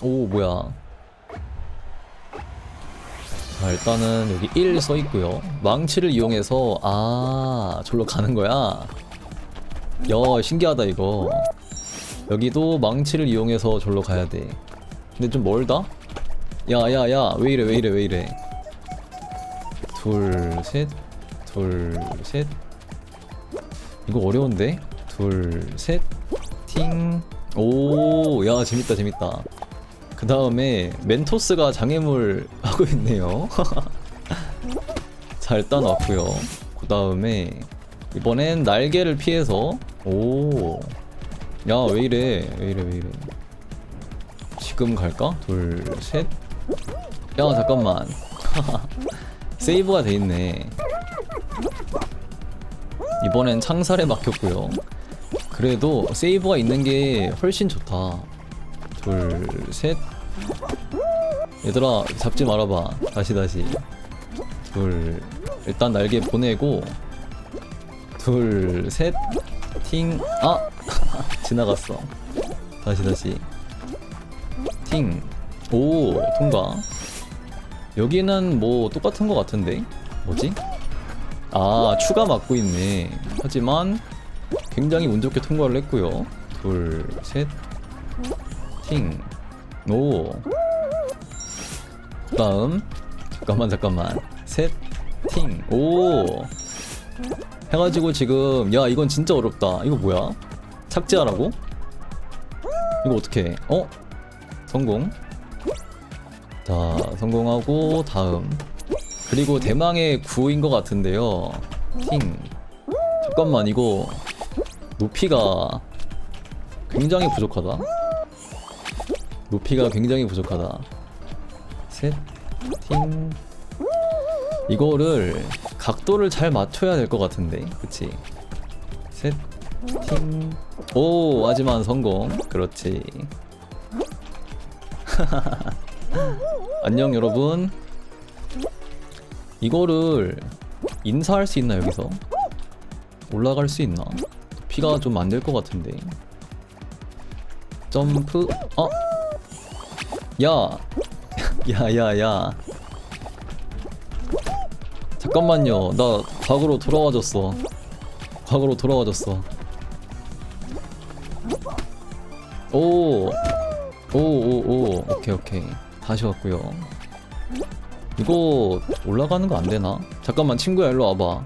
오 뭐야? 자 일단은 여기 1 써있고요. 망치를 이용해서 아 절로 가는 거야? 야 신기하다 이거. 여기도 망치를 이용해서 절로 가야 돼. 근데 좀 멀다? 야야야 왜 이래 왜 이래 왜 이래? 둘셋둘셋. 이거 어려운데? 둘셋팅오야 재밌다 재밌다 그 다음에 멘토스가 장애물 하고 있네요. 자 일단 왔고요. 그 다음에 이번엔 날개를 피해서 오 야 왜 이래? 왜 이래 왜 이래? 지금 갈까? 둘셋야 잠깐만. 세이브가 돼 있네. 이번엔 창살에 막혔고요. 그래도 세이브가 있는 게 훨씬 좋다 둘셋. 얘들아 잡지 말아봐. 다시 다시. 둘 일단 날개 보내고. 둘셋팅아! 지나갔어. 다시 다시. 팅 오 통과. 여기는 뭐 똑같은 것 같은데? 뭐지? 아 추가 맞고 있네. 하지만 굉장히 운 좋게 통과를 했고요. 둘셋 팅. 오. 다음. 잠깐만, 잠깐만. 셋. 팅. 오. 해가지고 지금, 야, 이건 진짜 어렵다. 이거 뭐야? 착지하라고? 이거 어떻게 해? 어? 성공. 자, 성공하고, 다음. 그리고 대망의 구인 것 같은데요. 팅. 잠깐만, 이거. 높이가 굉장히 부족하다. 높이가 굉장히 부족하다. 셋, 팀. 이거를 각도를 잘 맞춰야 될 것 같은데, 그치? 셋, 팀. 오, 하지만 성공. 그렇지. 안녕, 여러분. 이거를 인사할 수 있나, 여기서? 올라갈 수 있나? 높이가 좀 안 될 것 같은데. 점프, 어? 야, 야, 야, 야. 잠깐만요. 나 과거로 돌아와줬어. 과거로 돌아와줬어. 오, 오, 오, 오. 오케이, 오케이. 다시 왔고요. 이거 올라가는 거 안 되나? 잠깐만, 친구야, 일로 와봐.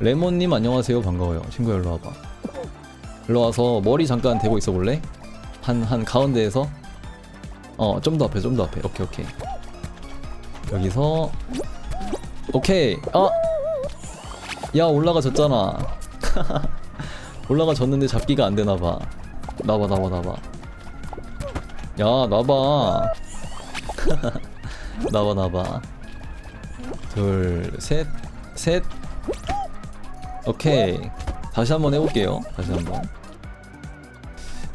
레몬님 안녕하세요. 반가워요. 친구야, 일로 와봐. 일로 와서 머리 잠깐 대고 있어 볼래? 한, 한 가운데에서? 어, 좀 더 앞에, 좀 더 앞에. 오케이, 오케이. 여기서 오케이. 아, 야 올라가졌잖아. 올라가졌는데 잡기가 안 되나 봐. 나봐, 나봐, 나봐. 야, 나봐. 나봐, 나봐. 둘, 셋, 셋. 오케이. 다시 한번 해볼게요. 다시 한번.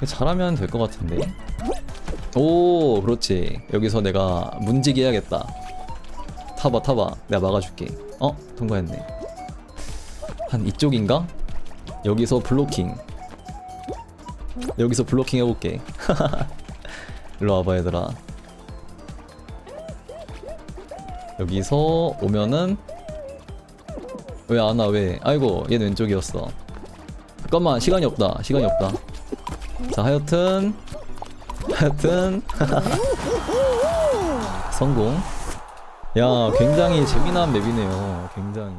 잘하면 될 것 같은데. 오 그렇지. 여기서 내가 문지기 해야겠다. 타봐 타봐. 내가 막아줄게. 어? 통과했네. 한 이쪽인가? 여기서 블로킹. 여기서 블로킹 해볼게. 일로 와봐 얘들아. 여기서 오면은 왜 안 와? 왜? 아이고 얘는 왼쪽이었어. 잠깐만 시간이 없다. 시간이 없다. 자 하여튼 하여튼. 성공. 야 굉장히 재미난 맵이네요. 굉장히